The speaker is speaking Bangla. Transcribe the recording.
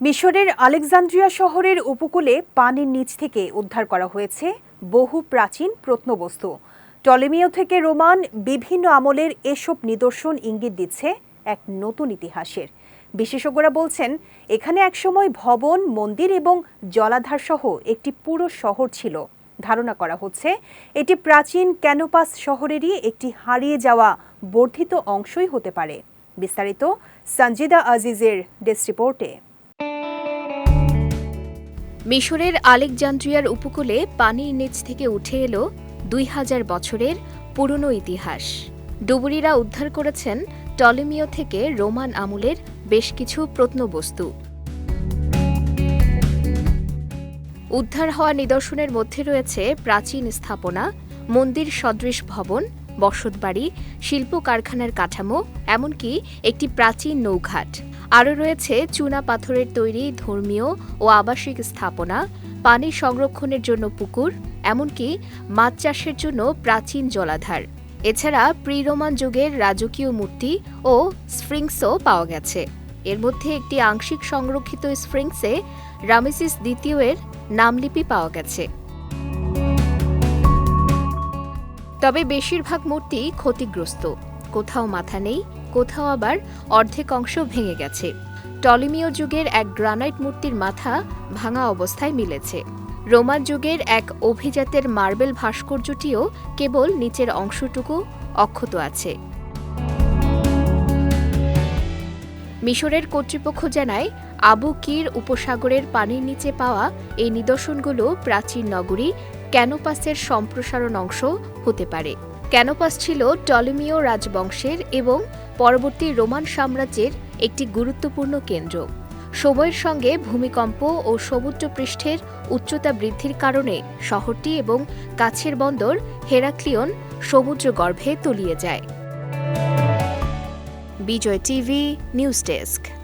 মিশরের আলেকজান্দ্রিয়া শহরের উপকূলে পানির নিচ থেকে উদ্ধার করা হয়েছে বহু প্রাচীন প্রত্নবস্তু। টলেমিও থেকে রোমান বিভিন্ন আমলের এসব নিদর্শন ইঙ্গিত দিচ্ছে এক নতুন ইতিহাসের। বিশেষজ্ঞরা বলছেন, এখানে একসময় ভবন, মন্দির এবং জলাধার সহ একটি পুরো শহর ছিল। ধারণা করা হচ্ছে, এটি প্রাচীন ক্যানোপাস শহরেরই একটি হারিয়ে যাওয়া বর্ধিত অংশই হতে পারে। বিস্তারিত সঞ্জিদা আজিজের ডেস্ক রিপোর্টে। মিশরের আলেকজান্দ্রিয়ার উপকূলে পানির নিচ থেকে উঠে এলো দুই হাজার বছরের পুরনো ইতিহাস। ডুবুরিরা উদ্ধার করেছেন টলেমিও থেকে রোমান আমলের বেশ কিছু প্রত্নবস্তু। উদ্ধার হওয়া নিদর্শনের মধ্যে রয়েছে প্রাচীন স্থাপনা, মন্দির সদৃশ ভবন, বসতবাড়ি শিল্প কারখানার কাঠামো, এমনকি একটি প্রাচীন নৌঘাট। আরও রয়েছে চুনা পাথরের তৈরি ধর্মীয় ও আবাসিক স্থাপনা, পানি সংরক্ষণের জন্য পুকুর, এমনকি মাছ চাষের জন্য প্রাচীন জলাধার। এছাড়া প্রি রোমান যুগের রাজকীয় মূর্তি ও স্ফ্রিংসও পাওয়া গেছে। এর মধ্যে একটি আংশিক সংরক্ষিত স্ফ্রিংসে রামেসিস দ্বিতীয়ের নামলিপি পাওয়া গেছে। তবে বেশিরভাগ মূর্তি ক্ষতিগ্রস্ত। কোথাও মাথা নেই, কোথাও আবার অর্ধেক অংশ ভেঙে গেছে। টলিমীয় যুগের এক গ্রানাইট মূর্তির মাথা ভাঙা অবস্থায় মিলেছে। রোমান যুগের এক অভিজাতের মার্বেল ভাস্কর্যটিও কেবল নিচের অংশটুকু অক্ষত আছে। মিশরের কর্তৃপক্ষ জানায়, আবু কির উপসাগরের পানির নিচে পাওয়া এই নিদর্শনগুলো প্রাচীন নগরী ক্যানোপাসের সম্প্রসারণ অংশ হতে পারে। ক্যানোপাস ছিল টলেমীয় রাজবংশের এবং পরবর্তী রোমান সাম্রাজ্যের একটি গুরুত্বপূর্ণ কেন্দ্র। সময়ের সঙ্গে ভূমিকম্প ও সমুদ্রপৃষ্ঠের উচ্চতা বৃদ্ধির কারণে শহরটি এবং কাছের বন্দর হেরাক্লিয়ন সমুদ্রগর্ভে তলিয়ে যায়। Vijay TV, news desk.